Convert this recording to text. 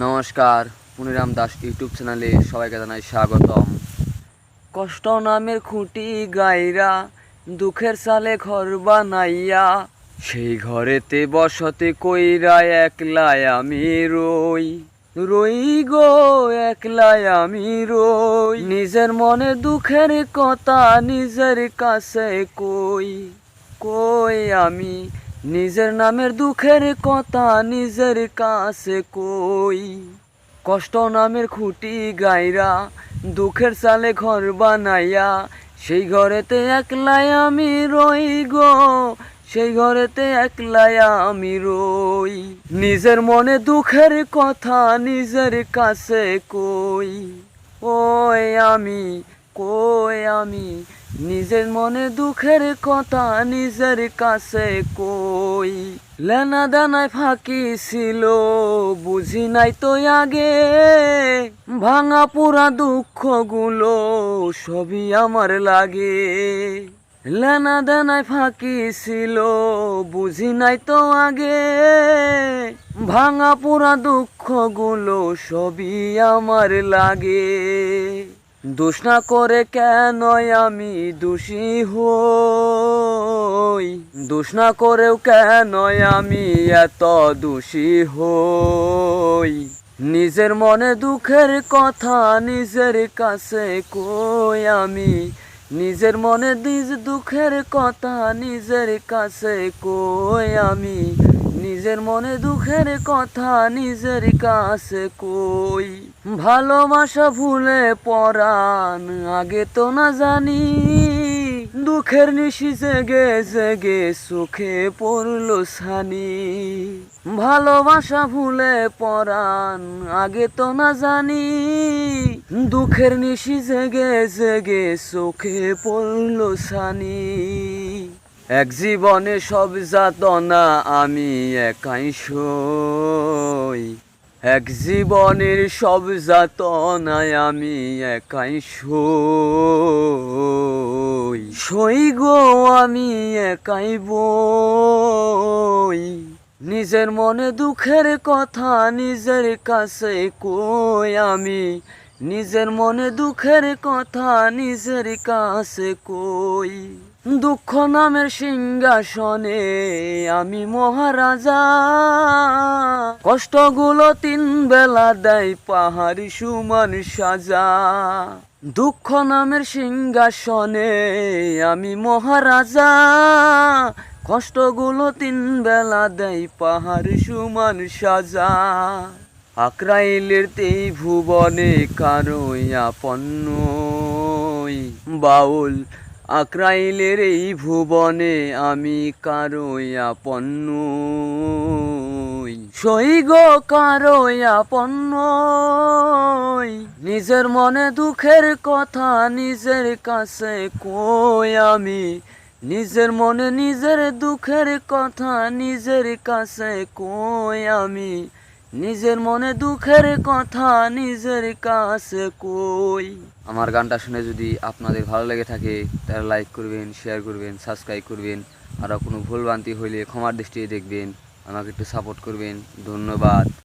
নমস্কার, পুনিরাম দাস ইউটিউব চ্যানেলে সবাইকে জানাই স্বাগতম। কষ্ট নামের খুঁটি গাইরা, দুঃখের সালে ঘর বানাইয়া, সেই ঘরেতে বসতে কইরা একলাই আমি রই। রই গো, একলাই আমি রই। নিজের মনে দুঃখের কথা নিজের কাছে কই কই আমি নিজের নামের দুঃখের কথা নিজের কাছে কই। কষ্ট নামের খুঁটি গাইরা, দুঃখের সালে ঘর বানাইয়া, সেই ঘরেতে একলাই আমি রই গো, সেই ঘরেতে একলাই আমি রই। নিজের মনে দুঃখের কথা নিজের কাছে কই। ওই আমি, কই আমি নিজের মনে দুঃখের কথা নিজের কাছে কই। লেনা দানায় ফাঁকি ছিল, বুঝি নাই তো আগে। ভাঙা পুরা দুঃখগুলো সবই আমার লাগে। লেনা দানায় ফাঁকি ছিল, বুঝি নাই তো আগে। ভাঙা পুরা দুঃখগুলো সবই আমার লাগে। দোষ না করে কেন আমি দোষী হই? দোষ না করেও কেন আমি এত দোষী হই? নিজের মনে দুঃখের কথা নিজের কাছে কই আমি? নিজের মনে নিজ দুঃখের কথা নিজের কাছে কই আমি? নিজের মনে দুঃখের কথা নিজের কাছে কই। ভালোবাসা ভুলে পরাণ, আগে তো না জানি। দুঃখের নিশি জেগে জেগে সুখে পড়ল সানি ভালোবাসা ভুলে পরাণ, আগে তো না জানি। দুঃখের নিশি জেগে জেগে চোখে পড়ল সানি এক জীবনে সব যাতনা আমি একাই সই। এক জীবনের সব যাতনায় আমি একাই সই। সই গো আমি একাই বই। নিজের মনে দুঃখের কথা নিজের কাছে কই আমি। নিজের মনে দুঃখের কথা নিজের কাছে কই। দুঃখ নামের সিংহাসনে আমি মহারাজা। কষ্টগুলো তিন বেলা দেয় পাহাড়ি সুমান সাজা। দুঃখ নামের সিংহাসনে আমি মহারাজা। কষ্টগুলো তিন বেলা দেয় পাহাড় সুমান সাজা। আক্রাইলের তেই ভুবনে কারোই আপন্ন বাউল আক্রাইলের এই ভুবনে আমি কারোই আপন্ন সই গো কারোই আপন্ন নিজের মনে দুঃখের কথা নিজের কাছে কই আমি? নিজের মনে নিজের দুঃখের কথা নিজের কাছে কই আমি? নিজের মনে দুঃখের কথা, নিজের কাছে কই। আমার গানটা শুনে যদি আপনাদের ভালো লেগে থাকে, তাহলে লাইক করবেন শেয়ার করবেন সাবস্ক্রাইব করবেন। আরও কোনো ভুলভ্রান্তি হইলে ক্ষমার দৃষ্টিতে দেখবেন। আমাকে একটু সাপোর্ট করবেন। ধন্যবাদ।